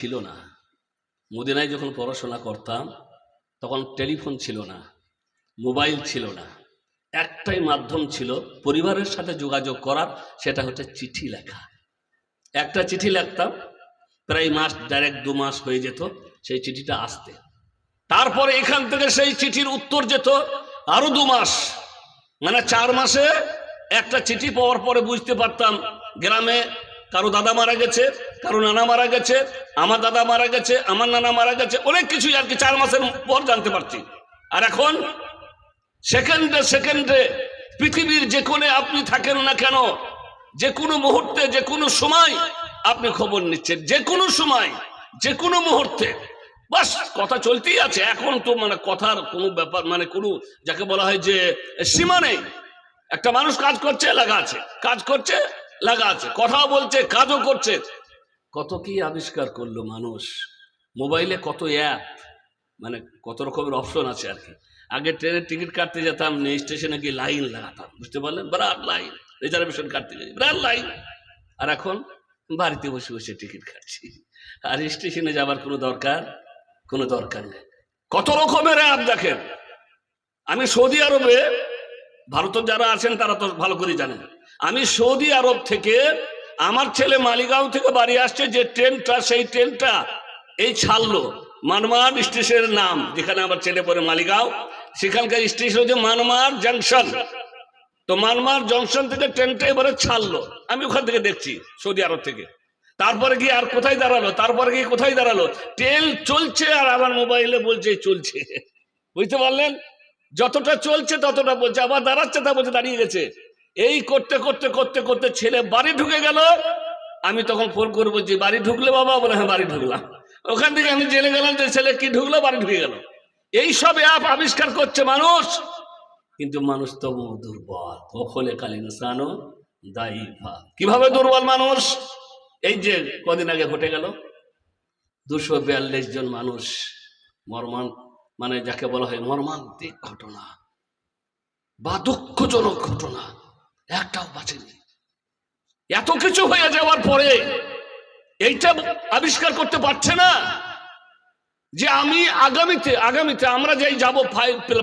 ছিল না। মদিনায় যখন পড়াশোনা করতাম, তখন টেলিফোন ছিল না, মোবাইল ছিল না। একটাই মাধ্যম ছিল পরিবারের সাথে যোগাযোগ করার, সেটা হচ্ছে চিঠি লেখা। একটা চিঠি লিখতাম, প্রায় মাস, ডাইরেক্ট দু মাস হয়ে যেত সেই চিঠিটা আসতে। তারপরে এখান থেকে সেই চিঠির উত্তর যেত আরও দু মাস। মানে চার মাসে একটা চিঠি পাওয়ার পরে বুঝতে পারতাম, গ্রামে কারও দাদা মারা গেছে, কারও নানা মারা গেছে, আমার দাদা মারা গেছে, আমার নানা মারা গেছে, অনেক কিছুই আর কি চার মাসের পর জানতে পারছি। আর এখন, সেকেন্ডে সেকেন্ডে পৃথিবীর যে কোণে আপনি থাকেন না কেন, যে কোনো মুহূর্তে, যে কোনো সময় আপনি খবর নিচ্ছেন, যে কোনো সময়, যে কোনো মুহূর্তে। বাস, কথা চলতেই আছে। এখন তো মানে কথার কোনো ব্যাপার মানে কোনো যাকে বলা হয় যে সীমা নেই। একটা মানুষ কাজ করছে লাগা আছে। কাজ করছে লাগা আছে কথাও বলছে, কাজও করছে। কত কি আবিষ্কার করল মানুষ? মোবাইলে কত অ্যাপ মানে কত রকমের অপশন আছে আর কি। আগে ট্রেনের টিকিট কাটতে যেতাম স্টেশনে গিয়ে লাইন লাগাতাম, বুঝতে পারলেন? বিরাট লাইন রিজার্ভেশন কাটতে গেছি বিরাট লাইন। আর এখন বাড়িতে বসে বসে টিকিট কাটছি। আর স্টেশনে যাবার কোনো দরকার? কোনো দরকার নেই। কত রকমের অ্যাপ দেখেন। আমি সৌদি আরবে ভারতের যারা আছেন, তারা তো ভালো করে জানেন। আমি সৌদি আরব থেকে আমার ছেলে মালিগাঁও থেকে বাড়ি আসছে, যে ট্রেনটা, সেই ট্রেনটা, এই ছাড়লো, মানমার স্টেশনের নাম, যেখানে আমার ছেলে পরে মালিগাঁও। সেখানকার স্টেশন হচ্ছে মানমার জাংশন। তো মানমার জংশন থেকে ট্রেনটা এবারে ছাড়লো। আমি ওখান থেকে দেখছি, সৌদি আরব থেকে। তারপরে গিয়ে আর কোথায় দাঁড়াল? তারপরে গিয়ে কোথায় দাঁড়াল? ট্রেন চলছে আর আমার মোবাইলে বলছে চলছে। বুঝতে পারলেন? যতটা চলছে ততটা বলছে, আবার দাঁড়াচ্ছে তা বলছে, দাঁড়িয়ে গেছে। এই করতে করতে করতে করতে ছেলে বাড়ি ঢুকে গেল। আমি তখন ফোন করব যে, বাড়ি ঢুকলে বাবা? বলে হ্যাঁ বাড়ি ঢুকলাম। ওখান থেকে আমি জেনে গেলাম যে, ছেলে কি ঢুকলো? বাড়ি ঢুকে গেল। এই সব অ্যাপ আবিষ্কার করছে মানুষ। কিন্তু মানুষ তো দুর্বল। কখলে কাল ইনসানও দায়ীফা কীভাবে দুর্বল মানুষ? এই যে, কদিন আগে ঘটে গেল। দুশো বিয়াল্লিশ জন মানুষ মর্মান মানে যাকে বলা হয় মর্মান্তিক ঘটনা বা দুঃখজনক ঘটনা, একটাও বাঁচেনি। এত কিছু হয়ে যাওয়ার পরে এইটা আবিষ্কার করতে পারছে না যে আমি আগামীতে আগামীতে আমরা যেই যাব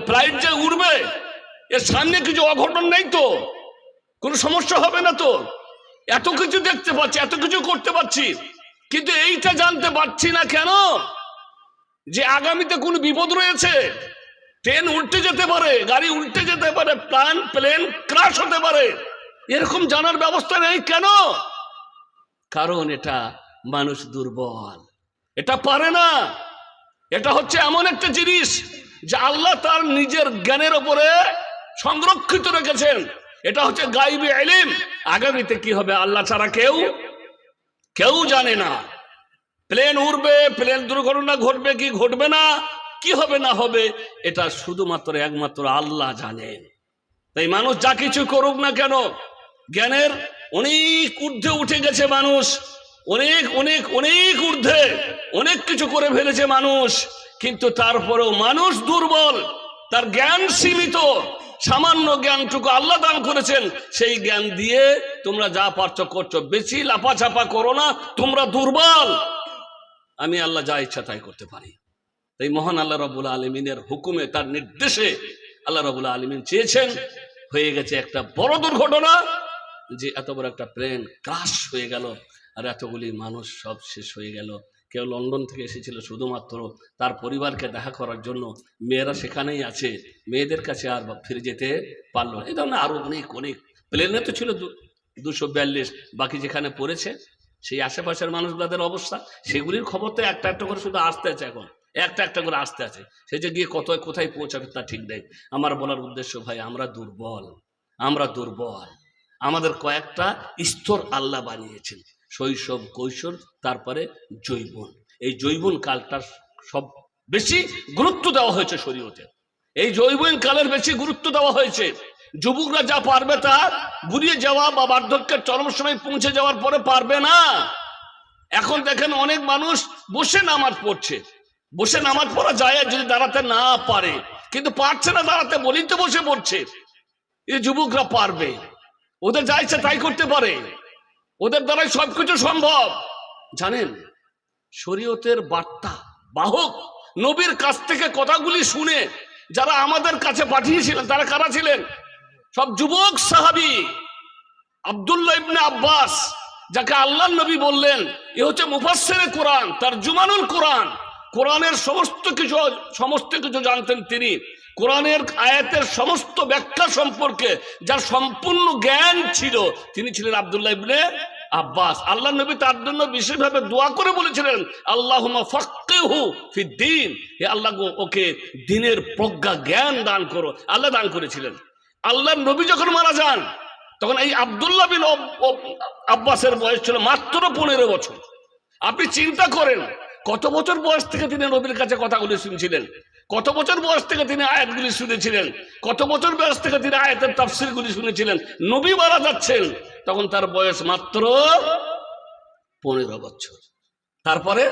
ফ্লাইট যে উড়বে, এর সামনে কিছু অঘটন নেই তো? কোনো সমস্যা হবে না তো? এত কিছু দেখতে পাচ্ছি, এত কিছু করতে পারছি, কিন্তু এইটা জানতে পারছি না কেন? যে আগামীতে কোনো বিপদ রয়েছে? ট্রেন উল্টে যেতে পারে, গাড়ি উল্টে যেতে পারে, প্লান, প্লেন ক্রাশ হতে পারে। এরকম জানার ব্যবস্থা নেই কেন? কারণ এটা মানুষ দুর্বল। এটা পারে না। এটা হচ্ছে এমন একটা জিনিস যে আল্লাহ তার নিজের জ্ঞানের ওপরে সংরক্ষিত রেখেছেন। এটা হচ্ছে গাইবে এলিম আগামীতে কি হবে আল্লাহ ছাড়া কেউ? কেউ জানে না। প্লেন উড়বে, প্লেন দুর্ঘটনা ঘটবে কি ঘটবে না? কি হবে না হবে? এটা শুধুমাত্র একমাত্র আল্লাহ জানেন। তাই মানুষ যা কিছু করুক না কেন, জ্ঞানের অনেক ঊর্ধ্বে উঠে গেছে মানুষ। অনেক অনেক অনেক ঊর্ধ্বে অনেক কিছু করে ফেলেছে মানুষ। কিন্তু তারপরেও মানুষ দুর্বল, তার জ্ঞান সীমিত, সামান্য জ্ঞানটুকু আল্লাহ দান করেছেন। সেই জ্ঞান দিয়ে তোমরা যা পারছ করছ। বেশি লাফাছাপা করো না, তোমরা দুর্বল। আমি আল্লাহ যা ইচ্ছা তাই করতে পারি। তাই মহান আল্লাহ রবুল আলমিনের হুকুমে, তার নির্দেশে আল্লাহ রবুল আলমিন চেয়েছেন, হয়ে গেছে একটা বড় দুর্ঘটনা যে এত বড় একটা প্লেন ক্রাশ হয়ে গেল আর এতগুলি মানুষ সব শেষ হয়ে গেল। কেউ লন্ডন থেকে এসেছিল শুধুমাত্র, তার পরিবারকে দেখা করার জন্য। মেয়েরা সেখানেই আছে, মেয়েদের কাছে আর ফিরে যেতে পারল না। এই ধরনের আরও অনেক অনেক। প্লেনে তো ছিল দুশো বাকি যেখানে পড়েছে সেই আশেপাশের মানুষগুলোদের অবস্থা, সেগুলির খবর তো একটা একটা করে শুধু আসতে আছে এখন। একটা একটা করে আসতে আছে। সে যে গিয়ে কত কোথায় পৌঁছাবে তা ঠিক নেই। আমার বলার উদ্দেশ্য, ভাই, আমরা দুর্বল। আমরা দুর্বল। আমাদের কয়েকটা স্তর আল্লাহ বানিয়েছেন। শৈশব, কৈশোর, তারপরে জৈবন এই জৈবন কালটার সব বেশি গুরুত্ব দেওয়া হয়েছে শরীয়তে। এই জৈবন কালের বেশি গুরুত্ব দেওয়া হয়েছে। যুবকরা যা পারবে তা গুরিয়ে যাওয়া বা বার্ধক্যের চরম সময় পৌঁছে যাওয়ার পরে পারবে না। এখন দেখেন অনেক মানুষ বসে নামাজ পড়ছে। বসে নামাজ পড়া যায় যদি দাঁড়াতে না পারে। কিন্তু পারছে না দাঁড়াতে বলেই তো বসে পড়ছে। এই যুবকরা পারবে। ওদের যা ইচ্ছা তাই করতে পারে। ওদের দ্বারাই সবকিছু সম্ভব। জানেন, শরীয়তের বার্তা, বাহক, নবীর কাছ থেকে কথাগুলি শুনে যারা আমাদের কাছে পাঠিয়েছিলেন, তারা কারা ছিলেন? সব যুবক সাহাবি আব্দুল্লাহ ইবনে আব্বাস, যাকে আল্লাহ নবী বললেন, এ হচ্ছে মুফাসসিরে কোরআন, তার জুমানুল কোরআন। কোরআনের সমস্ত কিছু সমস্ত কিছু জানতেন তিনি। কোরআনের আয়াতের সমস্ত ব্যাখ্যা সম্পর্কে যার সম্পূর্ণ জ্ঞান ছিল, তিনি ছিলেন আব্দুল্লাহ ইবনে আব্বাস। আল্লাহ নবী তার জন্য বিশেষভাবে দোয়া করে বলেছিলেন আল্লাহ ফিদ্দিন। হে আল্লাহ ওকে দিনের প্রজ্ঞা, জ্ঞান দান করো। আল্লাহ দান করেছিলেন। আল্লাহ নবী যখন মারা যান, তখন এই আব্দুল্লাহ বিন আব্বাসের বয়স ছিল মাত্র পনেরো বছর। আপনি চিন্তা করেন, কত বছর বয়স থেকে তিনি নবীর কাছে কথাগুলি শুনছিলেন? কত বছর বয়স থেকে তিনি আয়াতগুলি শুনেছিলেন? কত বছর বয়স থেকে তিনি আয়াতের তাফসিরগুলি শুনেছিলেন? নবী মারা যাচ্ছেন, তখন তার বয়স মাত্র পনেরো বছর। তারপরে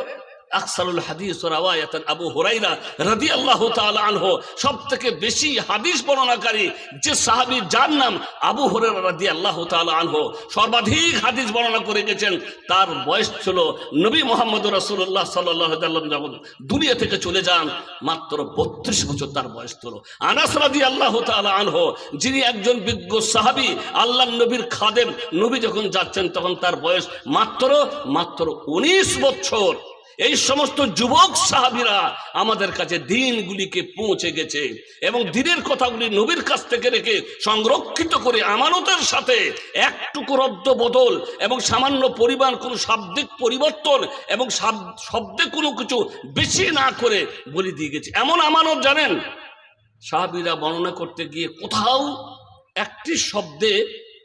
আকসারুল হাদিস রাওয়ায়াতান আবু হুরাইরা রাদিয়াল্লাহু তাআলা আনহু, সবথেকে বেশি হাদিস বর্ণনাকারী যে সাহাবী যার নাম আবু হুরায়রা রাদিয়াল্লাহু তাআলা আনহু, সর্বাধিক হাদিস বর্ণনা করে গেছেন। তার বয়স ছিল নবী মুহাম্মদ রাসূলুল্লাহ সাল্লাল্লাহু আলাইহি ওয়াসাল্লাম যখন দুনিয়া থেকে চলে যান, মাত্র 32 বছর তার বয়স ছিল। আনাস রাদিয়াল্লাহু তাআলা আনহু, যিনি একজন বিজ্ঞ সাহাবী, আল্লাহর নবীর খাদেম, নবী যখন যাচ্ছেন তখন তার বয়স মাত্র মাত্র 19 বছর। এই সমস্ত যুবক সাহাবিরা আমাদের কাছে দিনগুলিকে পৌঁছে গেছে এবং দিনের কথাগুলি নবীর কাছ থেকে রেখে সংরক্ষিত করে আমানতের সাথে একটুকু রদ্দ বদল এবং সামান্য পরিমাণ কোনো শাব্দিক পরিবর্তন এবং শব্দে কোনো কিছু বেশি না করে বলে দিয়ে গেছে। এমন আমানত জানেন? সাহাবিরা বর্ণনা করতে গিয়ে কোথাও একটি শব্দে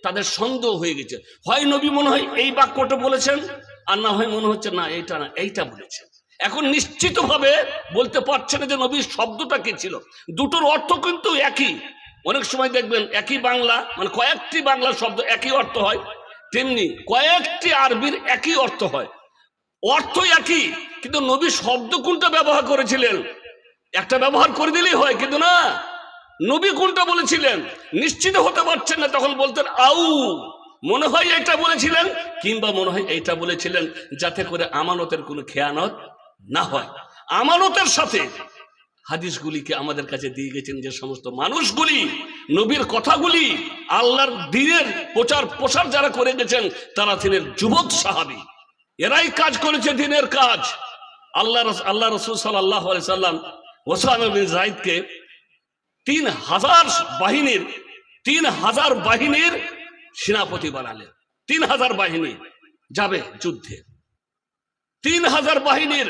তাদের সন্দেহ হয়ে গেছে। হয় নবী মনে হয় এই বাক্যটা বলেছেন আর না হয় মনে হচ্ছে, না, এইটা না, এইটা বলেছেন এখন নিশ্চিতভাবে বলতে পারছে না যে নবীর শব্দটা কি ছিল। দুটোর অর্থ কিন্তু একই। অনেক সময় দেখবেন একই বাংলা মানে কয়েকটি বাংলা শব্দ একই অর্থ হয়, তেমনি কয়েকটি আরবির একই অর্থ হয়। অর্থ একই, কিন্তু নবী শব্দ কোনটা ব্যবহার করেছিলেন? একটা ব্যবহার করে দিলেই হয়, কিন্তু না। নবী কোনটা বলেছিলেন? নিশ্চিত হতে পারছেন না, তখন বলতেন আউ। মনে হয় এটা বলেছিলেন, কিংবা মনে হয় এটা বলেছিলেন যাতে করে আমানতের কোনো খেয়ানত না হয়। আমানতের সাথে হাদিসগুলিকে আমাদের কাছে দিয়ে গেছেন যে সমস্ত মানুষগুলি, নবীর কথাগুলি, আল্লাহর দিনের প্রচার প্রসার যারা করে গেছেন, তারা ছিলেন যুবক সাহাবি। এরাই কাজ করেছে দিনের কাজ। আল্লাহ আল্লাহ রসুল সাল্লাহ সাল্লাম ওসাম জাহিদকে তিন হাজার বাহিনীর, তিন হাজার বাহিনীর সেনাপতি বানালেন তিন হাজার বাহিনী যাবে যুদ্ধে। তিন হাজার বাহিনীর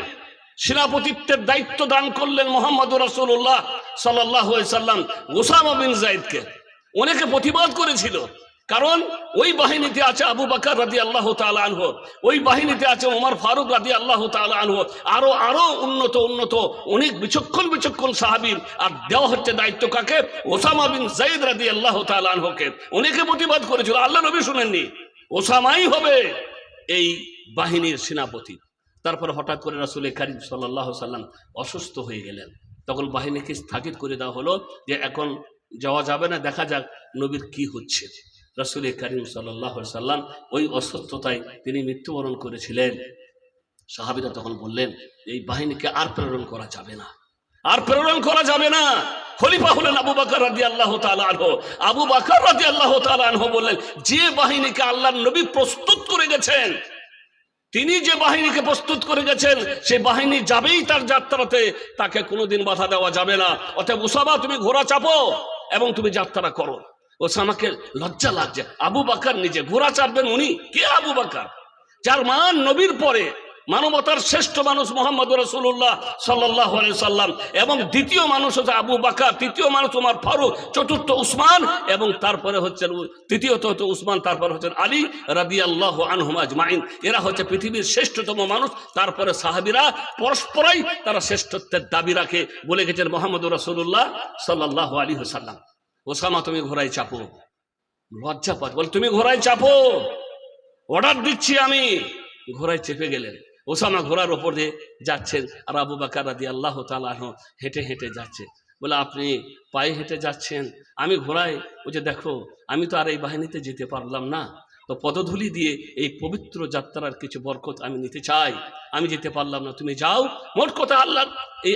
সেনাপতিত্বের দায়িত্ব দান করলেন মোহাম্মদ রসুল্লাহ সাল্লাহ সাল্লাম ওসামা বিন জাইদকে অনেকে প্রতিবাদ করেছিল কারণ ওই বাহিনীতে আছে আবু বাকার রাদি আল্লাহ আনহ, ওই বাহিনীতে আছে ওমর ফারুক রাদি আল্লাহ আনহ, আরও আরও উন্নত উন্নত, অনেক বিচক্ষণ বিচক্ষণ সাহাবীর। আর দেওয়া হচ্ছে দায়িত্ব কাকে? ওসামা বিন জাইদ রাদি আল্লাহ আনহকে। অনেকে প্রতিবাদ করেছিল, আল্লাহ নবী শুনেননি। ওসামাই হবে এই বাহিনীর সেনাপতি। তারপর হঠাৎ করে রাসুল করিম সাল্লাহ সাল্লাম অসুস্থ হয়ে গেলেন। তখন বাহিনীকে স্থগিত করে দেওয়া হলো যে এখন যাওয়া যাবে না, দেখা যাক নবীর কি হচ্ছে। রাসুল করিম সাল্লাহ সাল্লাম ওই অসুস্থতায় তিনি মৃত্যুবরণ করেছিলেন। সাহাবিরা তখন বললেন, এই বাহিনীকে আর প্রেরণ করা যাবে না। আর প্রেরণ করা যাবে না। খলিফা হলেন আবু বাকর রাজি আল্লাহ আনহ। আবু বাকর রাজি আল্লাহ আনহ বললেন, যে বাহিনীকে আল্লাহ নবী প্রস্তুত করে গেছেন, তিনি যে বাহিনীকে প্রস্তুত করে গেছেন সেই বাহিনী যাবেই তার যাত্রাতে। তাকে কোনোদিন বাধা দেওয়া যাবে না। অতএব উসাবা তুমি ঘোড়া চাপো এবং তুমি যাত্রা করো। ওসামাকে লজ্জা লাগছে। আবু বাকার নিজে ঘোড়া চাপবেন উনি? কে আবু বাকার? যার মান নবীর পরে মানবতার শ্রেষ্ঠ মানুষ মোহাম্মদ রসুল্লাহ সাল্লাহ সাল্লাম এবং দ্বিতীয় মানুষ হচ্ছে আবু বাকার, তৃতীয় মানুষ তোমার ফারুক, চতুর্থ উসমান এবং তারপরে হচ্ছেন তৃতীয়ত হচ্ছে উসমান, তারপরে হচ্ছেন আলী রাদি আল্লাহ আনহুমাজ মাইন এরা হচ্ছে পৃথিবীর শ্রেষ্ঠতম মানুষ, তারপরে সাহাবিরা পরস্পরই তারা শ্রেষ্ঠত্বের দাবি রাখে বলে গেছেন মোহাম্মদ রসুল্লাহ সাল্লাহ আলী সাল্লাম। ওসামা, তুমি ঘোড়ায় চাপো। লজ্জা পাত বল, তুমি ঘোড়ায় চাপো। অর্ডার দিচ্ছি আমি। ঘোড়ায় চেপে গেলেন। ওসামা ঘোড়ার ওপর দিয়ে যাচ্ছেন আর আবু বাকার রাদি আল্লাহ তালাহ হেঁটে হেঁটে যাচ্ছে। বলে, আপনি পায়ে হেঁটে যাচ্ছেন। আমি ঘোড়ায়, ও যে দেখো, আমি তো আর এই বাহিনীতে যেতে পারলাম না। তো পদধূলি দিয়ে এই পবিত্র যাত্রার কিছু বরকত আমি নিতে চাই। আমি যেতে পারলাম না। তুমি যাও। মোট কথা আল্লাহ এই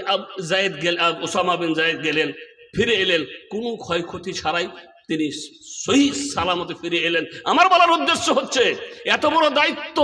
জায়েদ গেল ওসামা বিন জায়েদ গেলেন। ফিরে এলেন। কোনো ক্ষয়ক্ষতি ছাড়াই তিনি সহি সালামতে ফিরে এলেন। আমার বলার উদ্দেশ্য হচ্ছে, এত বড় দায়িত্ব